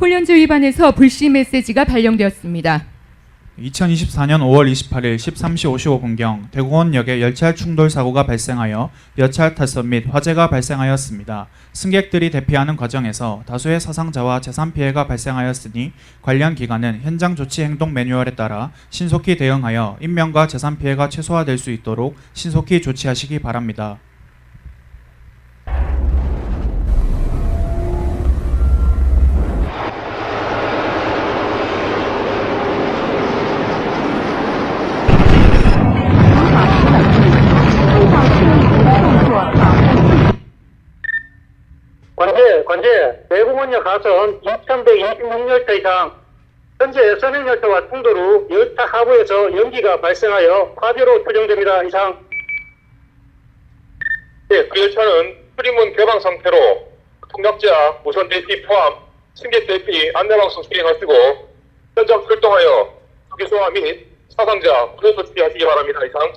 훈련조 위반에서 불씨 메시지가 발령되었습니다. 2024년 5월 28일 13시 55분경 대공원역에 열차 충돌 사고가 발생하여 여차 탈선 및 화재가 발생하였습니다. 승객들이 대피하는 과정에서 다수의 사상자와 재산 피해가 발생하였으니 관련 기관은 현장 조치 행동 매뉴얼에 따라 신속히 대응하여 인명과 재산 피해가 최소화될 수 있도록 신속히 조치하시기 바랍니다. 관제, 관제, 대공원역 가선 2126열차 이상, 현재 선행열차와 충돌 후 열차 하부에서 연기가 발생하여 화재로 추정됩니다. 이상. 네, 그 열차는 출입문 개방 상태로 통역자, 무선 대피 포함 승객 대피 안내방송 수행하시고 현장 출동하여 투기 소화 및 사상자 구조 조치하시기 바랍니다. 이상.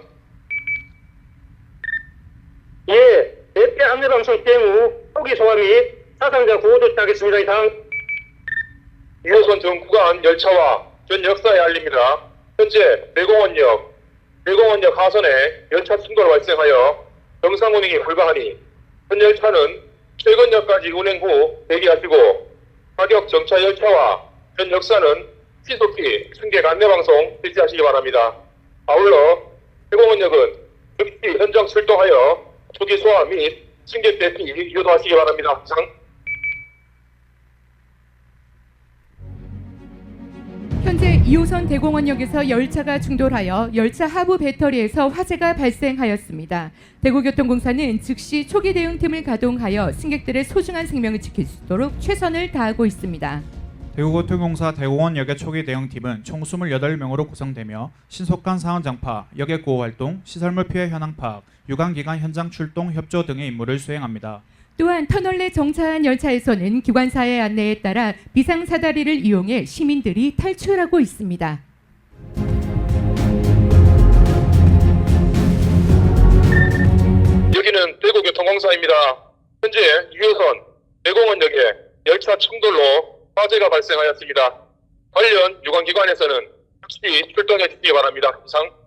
예, 대피 안내방송 시행 후 초기 소화 및 사상자 구호 조치하겠습니다. 이상. 2호선 전 구간 열차와 전 역사에 알립니다. 현재 내공원역, 내공원역 하선에 열차 충돌 발생하여 정상 운행이 불가하니 현 열차는 최근역까지 운행 후 대기하시고 가격 정차 열차와 전 역사는 신속히 승객 안내방송 실시하시기 바랍니다. 아울러 대공원역은 즉시 현장 출동하여 초기 소화 및 승객 대피 유도하시기 바랍니다. 이상. 2호선 대공원역에서 열차가 충돌하여 열차 하부 배터리에서 화재가 발생하였습니다. 대구교통공사는 즉시 초기 대응팀을 가동하여 승객들의 소중한 생명을 지킬 수 있도록 최선을 다하고 있습니다. 대구교통공사 대공원역의 초기 대응팀은 총 28명으로 구성되며 신속한 상황 장파, 역의 구호 활동, 시설물 피해 현황 파악, 유관기관 현장 출동 협조 등의 임무를 수행합니다. 또한 터널 내 정차한 열차에서는 기관사의 안내에 따라 비상 사다리를 이용해 시민들이 탈출하고 있습니다. 여기는 대구교통공사입니다. 현재 2호선 대공원역에 열차 충돌로 화재가 발생하였습니다. 관련 유관기관에서는 즉시 출동해 주시기 바랍니다. 이상.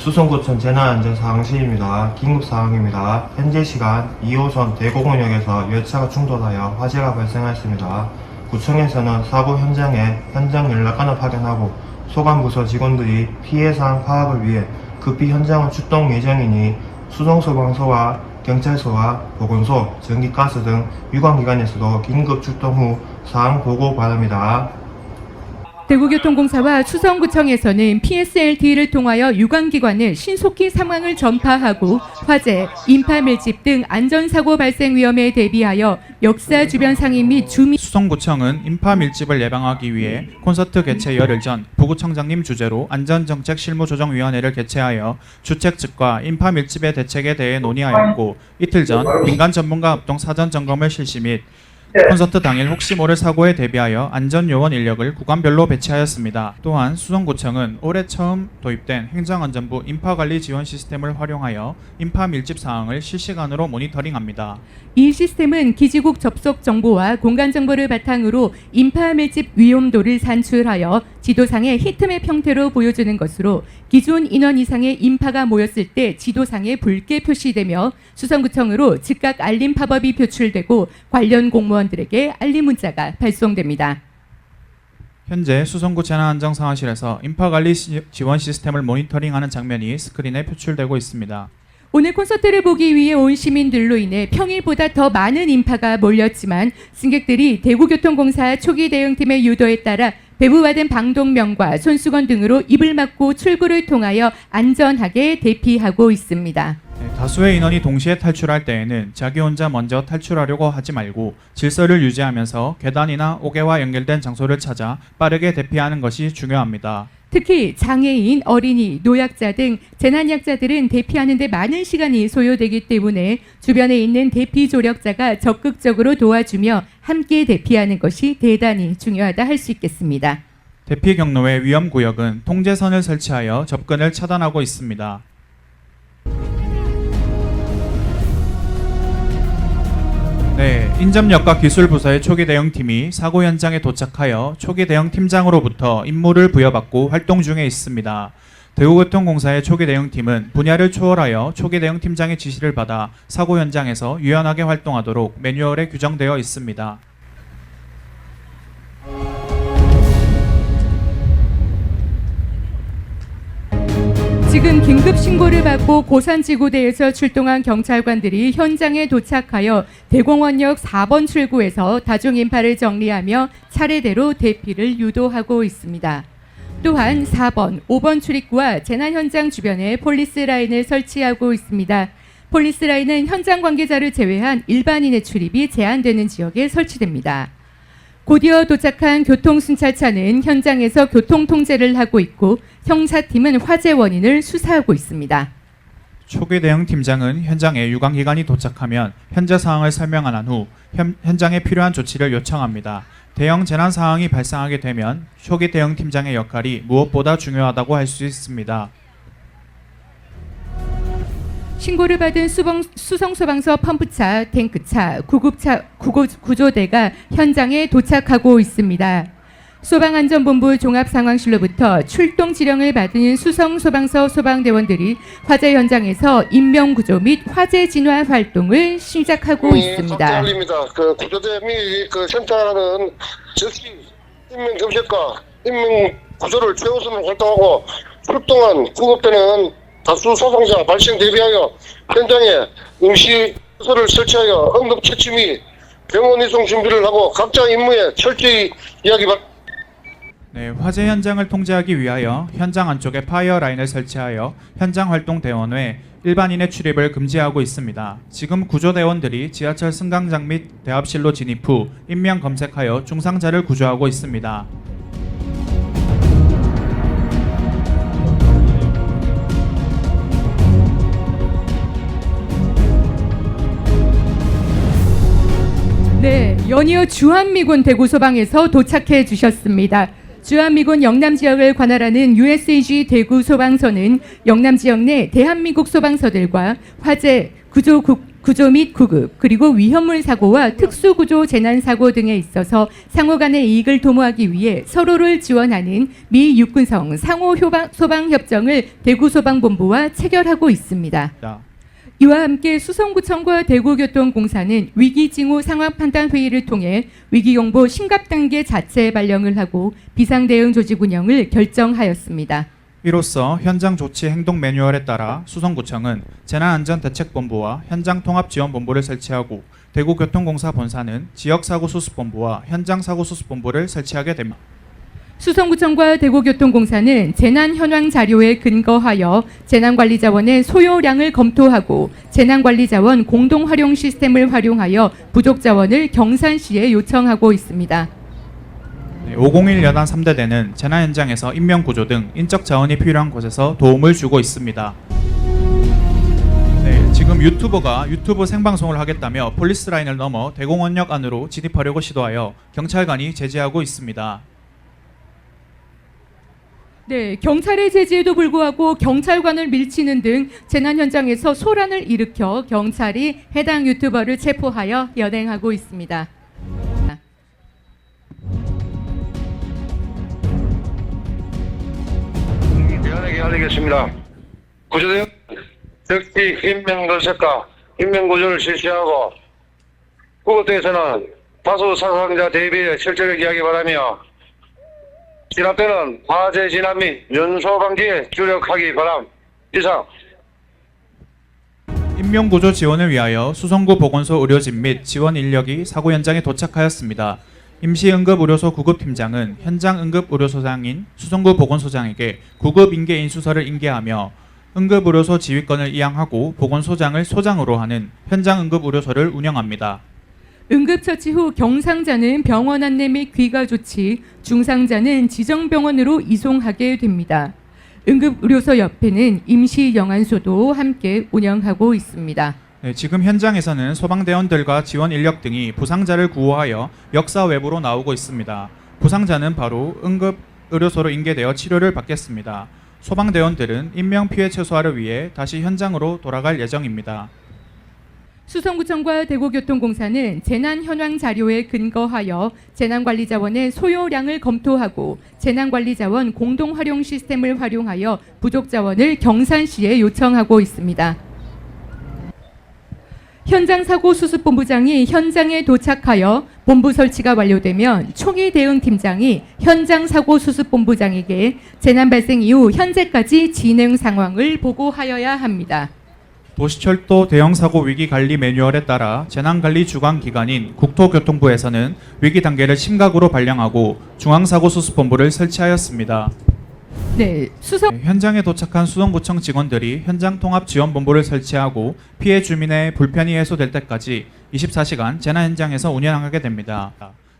수성구청 재난안전상황실입니다. 긴급사항입니다. 현재 시간 2호선 대공원역에서 열차가 충돌하여 화재가 발생하였습니다. 구청에서는 사고 현장에 현장 연락관을 파견하고 소관부서 직원들이 피해사항 파악을 위해 급히 현장을 출동 예정이니 수송소방서와 경찰서와 보건소, 전기가스 등 유관기관에서도 긴급 출동 후 사항 보고 바랍니다. 대구교통공사와 수성구청에서는 PSLT를 통하여 유관기관을 신속히 상황을 전파하고 화재, 인파 밀집 등 안전사고 발생 위험에 대비하여 역사 주변 상인 및 주민 수성구청은 인파 밀집을 예방하기 위해 콘서트 개최 열흘 전 부구청장님 주재로 안전정책 실무조정위원회를 개최하여 주책 측과 인파 밀집의 대책에 대해 논의하였고 이틀 전 민간 전문가 합동 사전 점검을 실시 및 콘서트 당일 혹시 모를 사고에 대비하여 안전요원 인력을 구간별로 배치하였습니다. 또한 수성구청은 올해 처음 도입된 행정안전부 인파관리 지원 시스템을 활용하여 인파 밀집 사항을 실시간으로 모니터링합니다. 이 시스템은 기지국 접속 정보와 공간 정보를 바탕으로 인파 밀집 위험도를 산출하여 지도상의 히트맵 형태로 보여주는 것으로 기존 인원 이상의 인파가 모였을 때 지도상에 붉게 표시되며 수성구청으로 즉각 알림 팝업이 표출되고 관련 공무원들에게 알림 문자가 발송됩니다. 현재 수성구 재난안전상황실에서 인파관리 시- 지원 시스템을 모니터링하는 장면이 스크린에 표출되고 있습니다. 오늘 콘서트를 보기 위해 온 시민들로 인해 평일보다 더 많은 인파가 몰렸지만 승객들이 대구교통공사 초기 대응팀의 유도에 따라 배부받은 방독면과 손수건 등으로 입을 막고 출구를 통하여 안전하게 대피하고 있습니다. 네, 다수의 인원이 동시에 탈출할 때에는 자기 혼자 먼저 탈출하려고 하지 말고 질서를 유지하면서 계단이나 옥외와 연결된 장소를 찾아 빠르게 대피하는 것이 중요합니다. 특히 장애인, 어린이, 노약자 등 재난약자들은 대피하는 데 많은 시간이 소요되기 때문에 주변에 있는 대피 조력자가 적극적으로 도와주며 함께 대피하는 것이 대단히 중요하다 할 수 있겠습니다. 대피 경로의 위험 구역은 통제선을 설치하여 접근을 차단하고 있습니다. 네, 인접역과 기술부서의 초기 대응팀이 사고 현장에 도착하여 초기 대응 팀장으로부터 임무를 부여받고 활동 중에 있습니다. 대구교통공사의 초기 대응팀은 분야를 초월하여 초기 대응 팀장의 지시를 받아 사고 현장에서 유연하게 활동하도록 매뉴얼에 규정되어 있습니다. 지금 긴급 신고를 받고 고산지구대에서 출동한 경찰관들이 현장에 도착하여 대공원역 4번 출구에서 다중인파를 정리하며 차례대로 대피를 유도하고 있습니다. 또한 4번, 5번 출입구와 재난 현장 주변에 폴리스 라인을 설치하고 있습니다. 폴리스 라인은 현장 관계자를 제외한 일반인의 출입이 제한되는 지역에 설치됩니다. 곧이어 도착한 교통순찰차는 현장에서 교통 통제를 하고 있고 형사팀은 화재 원인을 수사하고 있습니다. 초기 대응 팀장은 현장에 유관기관이 도착하면 현재 상황을 설명한 후 현, 현장에 필요한 조치를 요청합니다. 대형 재난 상황이 발생하게 되면 초기 대응 팀장의 역할이 무엇보다 중요하다고 할 수 있습니다. 신고를 받은 수봉, 수성소방서 펌프차, 탱크차, 구급차, 구고, 구조대가 현장에 도착하고 있습니다. 소방안전본부 종합상황실로부터 출동 지령을 받은 수성소방서 소방대원들이 화재 현장에서 인명구조 및 화재 진화 활동을 시작하고 있습니다. 입니다. 그 구조대 및그 센터는 즉시 인명 경찰과 인명 구조를 최우선으로 활동하고 출동한 구급대는 다수 사상자 발생 대비하여 현장에 임시 시설을 설치하여 응급 처치 및 병원 이송 준비를 하고 각자 임무에 철저히 이야기 받. 네, 화재 현장을 통제하기 위하여 현장 안쪽에 파이어 라인을 설치하여 현장 활동 대원회 일반인의 출입을 금지하고 있습니다. 지금 구조대원들이 지하철 승강장 및 대합실로 진입 후 인명 검색하여 중상자를 구조하고 있습니다. 네, 연이어 주한미군 대구소방에서 도착해 주셨습니다. 주한미군 영남 지역을 관할하는 USAG 대구 소방서는 영남 지역 내 대한민국 소방서들과 화재, 구조, 구, 구조 및 구급, 그리고 위험물 사고와 특수구조 재난 사고 등에 있어서 상호 간의 이익을 도모하기 위해 서로를 지원하는 미 육군성 상호 소방 협정을 대구 소방본부와 체결하고 있습니다. 자, 이와 함께 수성구청과 대구교통공사는 위기 징후 상황 판단 회의를 통해 위기 경보 심각 단계 자체 발령을 하고 비상 대응 조직 운영을 결정하였습니다. 이로써 현장 조치 행동 매뉴얼에 따라 수성구청은 재난안전대책본부와 현장통합지원본부를 설치하고 대구교통공사 본사는 지역사고수습본부와 현장사고수습본부를 설치하게 됩니다. 수성구청과 대구교통공사는 재난 현황 자료에 근거하여 재난관리자원의 소요량을 검토하고 재난관리자원 공동 활용 시스템을 활용하여 부족 자원을 경산시에 요청하고 있습니다. 네, 501 여단 3대대는 재난 현장에서 인명 구조 등 인적 자원이 필요한 곳에서 도움을 주고 있습니다. 네, 지금 유튜버가 유튜브 생방송을 하겠다며 폴리스 라인을 넘어 대공원역 안으로 진입하려고 시도하여 경찰관이 제지하고 있습니다. 네, 경찰의 제지에도 불구하고 경찰관을 밀치는 등 재난 현장에서 소란을 일으켜 경찰이 해당 유튜버를 체포하여 연행하고 있습니다. 대안에게 알리겠습니다. 구조대 즉시 인명 건색과 인명 구조를 실시하고 구급대에서는 다수 사상자 대비에 철저하게 이야기 바라며 진압 때는 화재 진압 및 연소 방지에 주력하기 바람. 이상. 인명 구조 지원을 위하여 수성구 보건소 의료진 및 지원 인력이 사고 현장에 도착하였습니다. 임시 응급 의료소 구급팀장은 현장 응급 의료소장인 수성구 보건소장에게 구급 인계 인수서를 인계하며 응급 의료소 지휘권을 이양하고 보건소장을 소장으로 하는 현장 응급 의료소를 운영합니다. 응급처치 후 경상자는 병원 안내 및 귀가 조치, 중상자는 지정병원으로 이송하게 됩니다. 응급의료소 옆에는 임시영안소도 함께 운영하고 있습니다. 네, 지금 현장에서는 소방대원들과 지원 인력 등이 부상자를 구호하여 역사 외부로 나오고 있습니다. 부상자는 바로 응급 의료소로 인계되어 치료를 받겠습니다. 소방대원들은 인명 피해 최소화를 위해 다시 현장으로 돌아갈 예정입니다. 수성구청과 대구교통공사는 재난 현황 자료에 근거하여 재난관리자원의 소요량을 검토하고 재난관리자원 공동 활용 시스템을 활용하여 부족 자원을 경산시에 요청하고 있습니다. 현장 사고 수습본부장이 현장에 도착하여 본부 설치가 완료되면 총위 대응 팀장이 현장 사고 수습본부장에게 재난 발생 이후 현재까지 진행 상황을 보고하여야 합니다. 도시철도 대형사고 위기관리 매뉴얼에 따라 재난관리 주관 기관인 국토교통부에서는 위기 단계를 심각으로 발령하고 중앙사고수습본부를 설치하였습니다. 네, 수성 네, 현장에 도착한 수성구청 직원들이 현장 통합 지원본부를 설치하고 피해 주민의 불편이 해소될 때까지 24시간 재난 현장에서 운영하게 됩니다.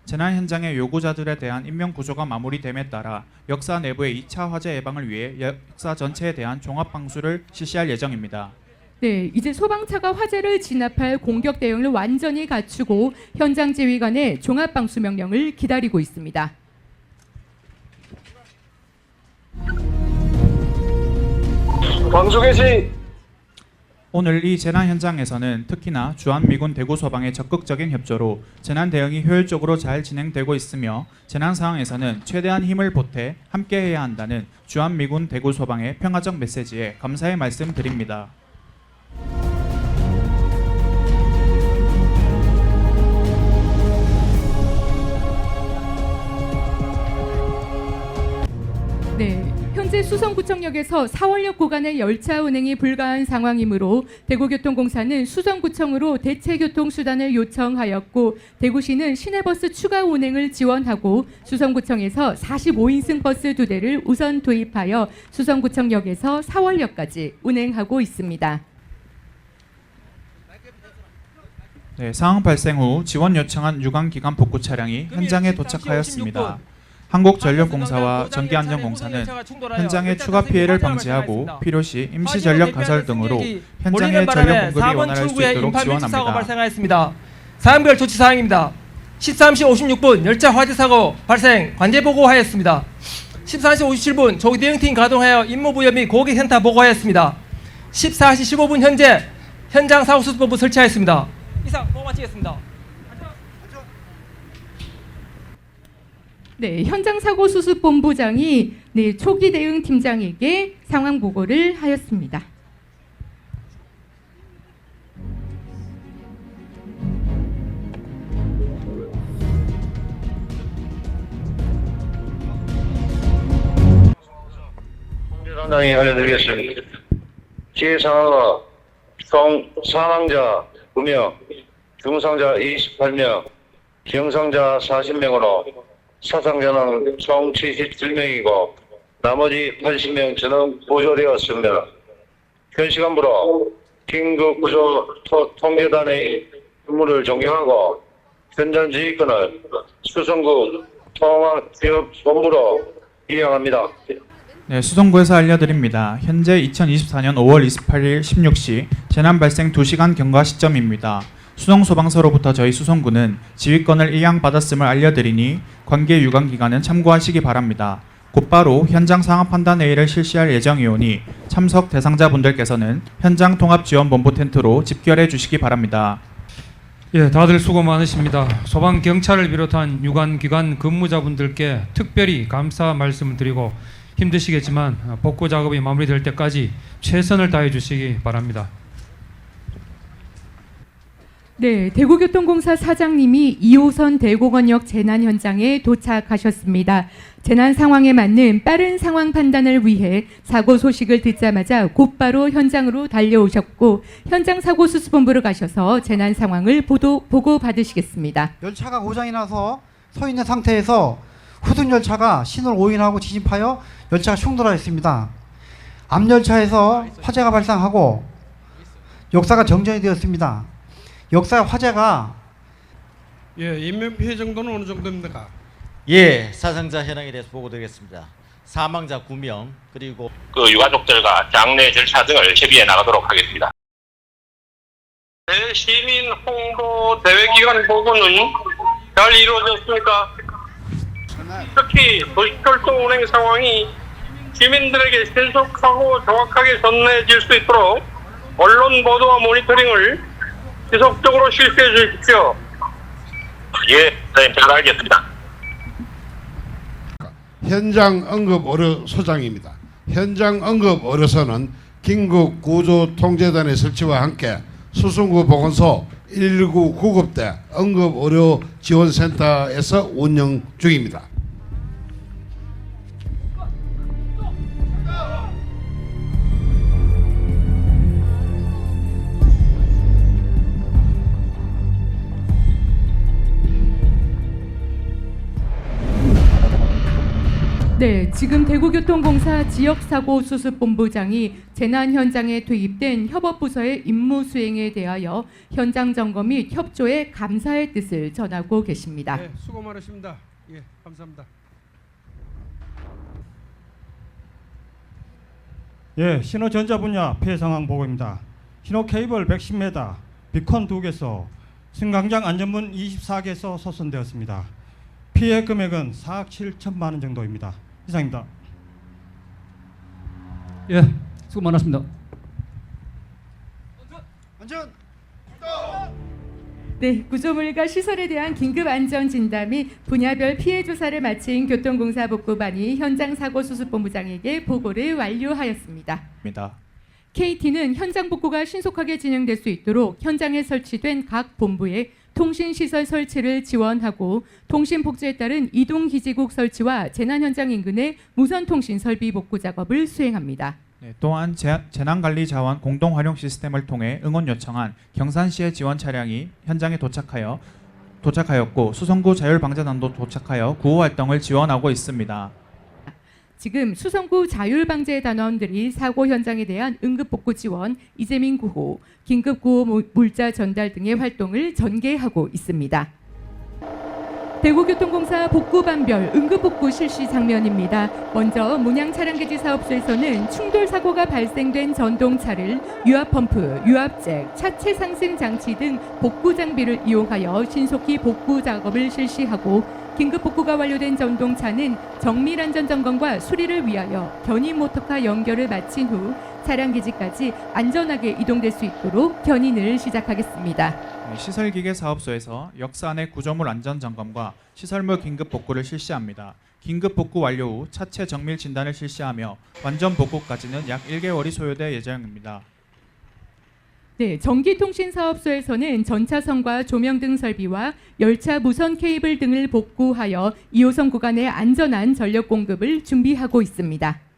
재난 현장의 요구자들에 대한 인명 구조가 마무리됨에 따라 역사 내부의 2차 화재 예방을 위해 역사 전체에 대한 종합 방수를 실시할 예정입니다. 네, 이제 소방차가 화재를 진압할 공격 대응을 완전히 갖추고 현장 지휘관의 종합 방수 명령을 기다리고 있습니다. 방송 개시 오늘 이 재난 현장에서는 특히나 주한미군 대구 소방의 적극적인 협조로 재난 대응이 효율적으로 잘 진행되고 있으며 재난 상황에서는 최대한 힘을 보태 함께해야 한다는 주한미군 대구 소방의 평화적 메시지에 감사의 말씀 드립니다. 네, 현재 수성구청역에서 사월역 구간의 열차 운행이 불가한 상황이므로 대구교통공사는 수성구청으로 대체 교통수단을 요청하였고 대구시는 시내버스 추가 운행을 지원하고 수성구청에서 45인승 버스 두 대를 우선 도입하여 수성구청역에서 사월역까지 운행하고 있습니다. 네, 상황 발생 후 지원 요청한 유관기관 복구 차량이 현장에 도착하였습니다. 한국전력공사와 전기안전공사는 현장의 추가 피해를 방지하고 필요시 임시 전력 가설 등으로 현장의 전력 공급이 원활할 수 있도록 지원합니다. 사항별 조치 사항입니다. 13시 56분 열차 화재 사고 발생 관제 보고하였습니다. 14시 57분 조기 대응팀 가동하여 임무 부여 및 고객센터 보고하였습니다. 14시 15분 현재 현장 사고 수습본부 설치하였습니다. 이상 보고 마치겠습니다. 네, 현장 사고 수습 본부장이 네, 초기 대응 팀장에게 상황 보고를 하였습니다. 상당히 알려드리겠습니다. 지혜 상황은 총 사망자 9명, 중상자 28명, 경상자 40명으로 사상자는 총 77명이고 나머지 80명 전원 보조되었습니다. 현 시간부로 긴급 구조 토- 통계단의 임무를 종료하고 현장 지휘권을 수성구 통합기업본부로 이양합니다. 네, 수성구에서 알려드립니다. 현재 2024년 5월 28일 16시 재난 발생 2시간 경과 시점입니다. 수성소방서로부터 저희 수성구는 지휘권을 이양받았음을 알려드리니 관계 유관 기관은 참고하시기 바랍니다. 곧바로 현장 상황 판단 회의를 실시할 예정이오니 참석 대상자분들께서는 현장 통합 지원 본부 텐트로 집결해 주시기 바랍니다. 예, 다들 수고 많으십니다. 소방 경찰을 비롯한 유관 기관 근무자분들께 특별히 감사 말씀을 드리고 힘드시겠지만 어, 복구 작업이 마무리될 때까지 최선을 다해 주시기 바랍니다. 네, 대구교통공사 사장님이 2호선 대공원역 재난 현장에 도착하셨습니다. 재난 상황에 맞는 빠른 상황 판단을 위해 사고 소식을 듣자마자 곧바로 현장으로 달려오셨고 현장 사고 수습본부로 가셔서 재난 상황을 보도 보고 받으시겠습니다. 열차가 고장이 나서 서 있는 상태에서 후순 열차가 신호를 오인하고 진입하여 열차가 충돌하였습니다. 앞 열차에서 화재가 발생하고 역사가 정전이 되었습니다. 역사 화재가 예, 인명 피해 정도는 어느 정도입니까? 예, 사상자 현황에 대해서 보고드리겠습니다. 사망자 9명 그리고 그 유가족들과 장례 절차 등을 협의해 나가도록 하겠습니다. 시민 홍보 대회 기간 보고는 잘 이루어졌습니까? 특히 도시철도 운행 상황이 시민들에게 신속하고 정확하게 전해질 수 있도록 언론 보도와 모니터링을 지속적으로 실시해 주십시오. 예, 사장님 잘 알겠습니다. 현장 응급 의료 소장입니다. 현장 응급 의료소는 긴급 구조 통제단의 설치와 함께 수성구 보건소 119 구급대 응급 의료 지원센터에서 운영 중입니다. 네, 지금 대구교통공사 지역사고수습본부장이 재난 현장에 투입된 협업부서의 임무 수행에 대하여 현장 점검 및 협조에 감사의 뜻을 전하고 계십니다. 네, 수고 많으십니다. 예, 감사합니다. 예, 신호전자 분야 피해 상황 보고입니다. 신호 케이블 110m, 비컨 2개소, 승강장 안전문 24개소 소선되었습니다. 피해 금액은 4억 7천만 원 정도입니다. 이상입니다. 예, 수고 많았습니다. 안전 네, 구조물과 시설에 대한 긴급 안전 진단 및 분야별 피해 조사를 마친 교통공사 복구반이 현장 사고 수습본부장에게 보고를 완료하였습니다. 입니다. KT는 현장 복구가 신속하게 진행될 수 있도록 현장에 설치된 각 본부에 통신 시설 설치를 지원하고 통신 복제에 따른 이동 기지국 설치와 재난 현장 인근의 무선 통신 설비 복구 작업을 수행합니다. 네, 또한 재, 재난관리 자원 공동 활용 시스템을 통해 응원 요청한 경산시의 지원 차량이 현장에 도착하여 도착하였고 수성구 자율방재단도 도착하여 구호 활동을 지원하고 있습니다. 지금 수성구 자율방재 단원들이 사고 현장에 대한 응급복구 지원, 이재민 구호, 긴급구호 무- 물자 전달 등의 활동을 전개하고 있습니다. 대구교통공사 복구반별 응급복구 실시 장면입니다. 먼저 문양 차량개지 사업소에서는 충돌 사고가 발생된 전동차를 유압 펌프, 유압잭, 차체 상승 장치 등 복구 장비를 이용하여 신속히 복구 작업을 실시하고 긴급 복구가 완료된 전동차는 정밀 안전 점검과 수리를 위하여 견인 모터카 연결을 마친 후 차량 기지까지 안전하게 이동될 수 있도록 견인을 시작하겠습니다. 네, 시설기계 사업소에서 역사 내 구조물 안전 점검과 시설물 긴급 복구를 실시합니다. 긴급 복구 완료 후 차체 정밀 진단을 실시하며 완전 복구까지는 약 1개월이 소요될 예정입니다. 네, 전기통신사업소에서는 전차선과 조명 등 설비와 열차 무선 케이블 등을 복구하여 2호선 구간의 안전한 전력 공급을 준비하고 있습니다.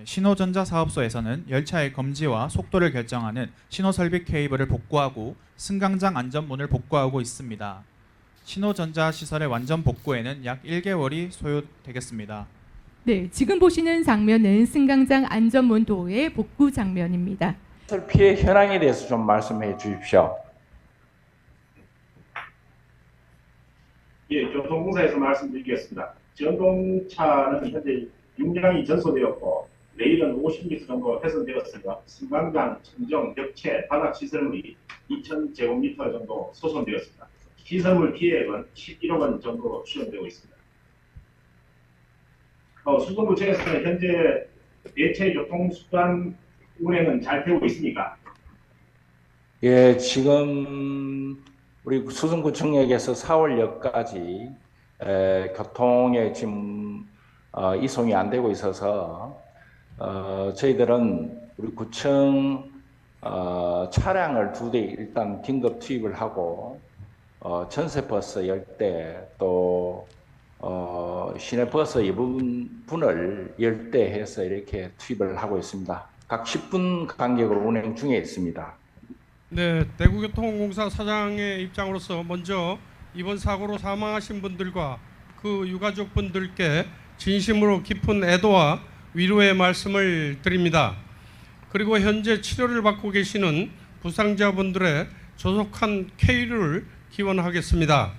네, 신호전자 사업소에서는 열차의 검지와 속도를 결정하는 신호설비 케이블을 복구하고 승강장 안전문을 복구하고 있습니다. 신호전자 시설의 완전 복구에는 약 1개월이 소요되겠습니다. 네, 지금 보시는 장면은 승강장 안전문 도어의 복구 장면입니다. 피해 현황에 대해서 좀 말씀해 주십시오. 예, 교통공사에서 말씀드리겠습니다. 전동차는 현재 용량이 전소되었고 레일은 50m 정도 훼손되었으며 승강장, 천정, 벽체, 바닥 시설물이 2,000제곱미터 정도 소손되었습니다. 시설물 피해액은 11억 원 정도 추정되고 있습니다. 어, 수도구청에서는 현재 대체 교통수단 운행은 잘 되고 있습니까? 예, 지금 우리 수성구청역에서 4월역까지 에, 교통에 지금 어, 이송이 안 되고 있어서 어, 저희들은 우리 구청 어, 차량을 두 대 일단 긴급 투입을 하고 어, 전세버스 10대 또 어, 시내버스 이분 분을 10대 해서 이렇게 투입을 하고 있습니다. 각 10분 간격으로 운행 중에 있습니다. 네, 대구교통공사 사장의 입장으로서 먼저 이번 사고로 사망하신 분들과 그 유가족 분들께 진심으로 깊은 애도와 위로의 말씀을 드립니다. 그리고 현재 치료를 받고 계시는 부상자분들의 조속한 쾌유를 기원하겠습니다.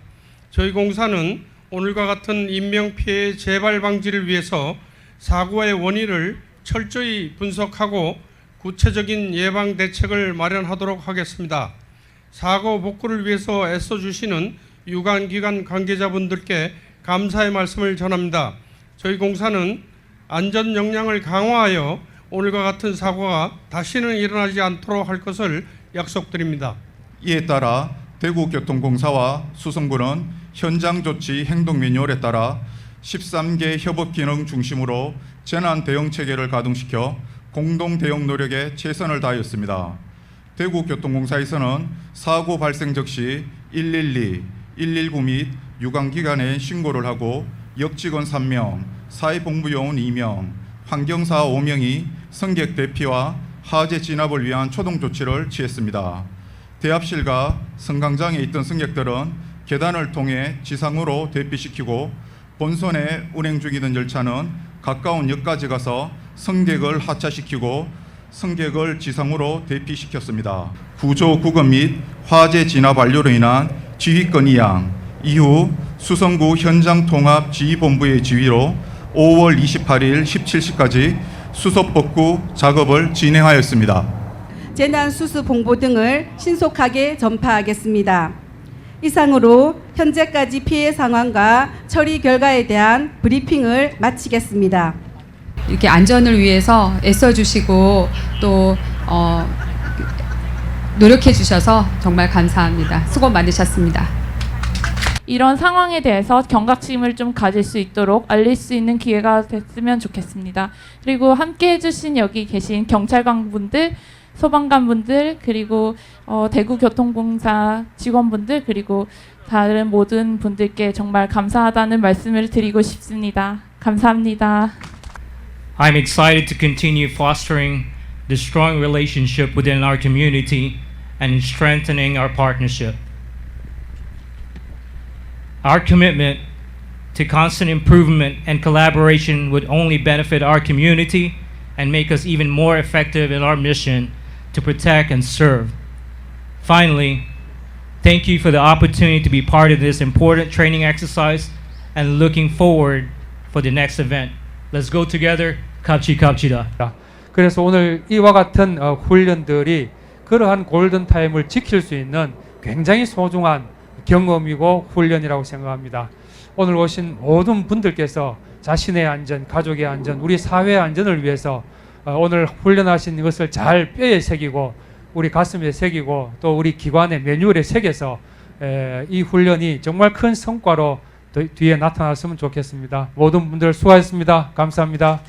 저희 공사는 오늘과 같은 인명피해 재발 방지를 위해서 사고의 원인을 철저히 분석하고 구체적인 예방 대책을 마련하도록 하겠습니다. 사고 복구를 위해서 애써주시는 유관기관 관계자분들께 감사의 말씀을 전합니다. 저희 공사는 안전 역량을 강화하여 오늘과 같은 사고가 다시는 일어나지 않도록 할 것을 약속드립니다. 이에 따라 대구교통공사와 수성구는 현장 조치 행동 매뉴얼에 따라 13개 협업 기능 중심으로 재난 대응 체계를 가동시켜 공동 대응 노력에 최선을 다하였습니다. 대구교통공사에서는 사고 발생 즉시 112, 119 및 유관 기관에 신고를 하고 역직원 3명, 사회복무 요원 2명, 환경사 5명이 승객 대피와 하재 진압을 위한 초동 조치를 취했습니다. 대합실과 승강장에 있던 승객들은 계단을 통해 지상으로 대피시키고 본선에 운행 중이던 열차는 가까운 역까지 가서 승객을 하차시키고 승객을 지상으로 대피시켰습니다. 구조 구급 및 화재 진압 완료로 인한 지휘권 이양 이후 수성구 현장 통합 지휘본부의 지휘로 5월 28일 17시까지 수소 복구 작업을 진행하였습니다. 재난 수습 홍보 등을 신속하게 전파하겠습니다. 이상으로 현재까지 피해 상황과 처리 결과에 대한 브리핑을 마치겠습니다. 이렇게 안전을 위해서 애써주시고 또 어, 노력해 주셔서 정말 감사합니다. 수고 많으셨습니다. 이런 상황에 대해서 경각심을 좀 가질 수 있도록 알릴 수 있는 기회가 됐으면 좋겠습니다. 그리고 함께 해주신 여기 계신 경찰관분들, 소방관분들, 그리고 어, 대구교통공사 직원분들, 그리고 다른 모든 분들께 정말 감사하다는 말씀을 드리고 싶습니다. 감사합니다. I'm excited to continue fostering the strong relationship within our community and strengthening our partnership. Our commitment to constant improvement and collaboration would only benefit our community and make us even more effective in our mission to protect and serve. Finally, thank you for the opportunity to be part of this important training exercise and looking forward for the next event. Let's go together. 갑치 갑치다. 그래서 오늘 이와 같은 어, 훈련들이 그러한 골든 타임을 지킬 수 있는 굉장히 소중한 경험이고 훈련이라고 생각합니다. 오늘 오신 모든 분들께서 자신의 안전, 가족의 안전, 우리 사회의 안전을 위해서 어, 오늘 훈련하신 것을 잘 뼈에 새기고 우리 가슴에 새기고 또 우리 기관의 매뉴얼에 새겨서 에, 이 훈련이 정말 큰 성과로 더- 뒤에 나타났으면 좋겠습니다. 모든 분들 수고하셨습니다. 감사합니다.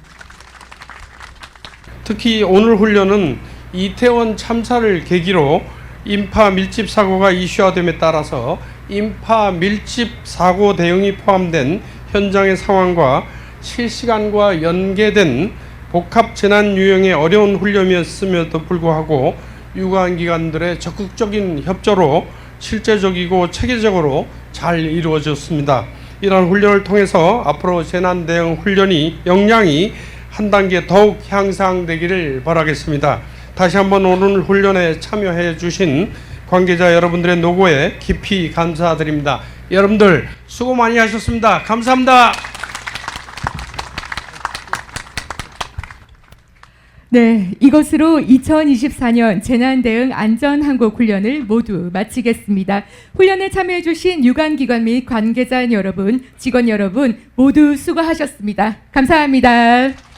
특히 오늘 훈련은 이태원 참사를 계기로 인파 밀집 사고가 이슈화됨에 따라서 인파 밀집 사고 대응이 포함된 현장의 상황과 실시간과 연계된 복합 재난 유형의 어려운 훈련이었음에도 불구하고 유관 기관들의 적극적인 협조로 실제적이고 체계적으로 잘 이루어졌습니다. 이러한 훈련을 통해서 앞으로 재난 대응 훈련이 역량이 한 단계 더욱 향상되기를 바라겠습니다. 다시 한번 오늘 훈련에 참여해 주신 관계자 여러분들의 노고에 깊이 감사드립니다. 여러분들 수고 많이 하셨습니다. 감사합니다. 네, 이것으로 2024년 재난대응 안전항공훈련을 모두 마치겠습니다. 훈련에 참여해주신 유관기관 및 관계자 여러분, 직원 여러분 모두 수고하셨습니다. 감사합니다.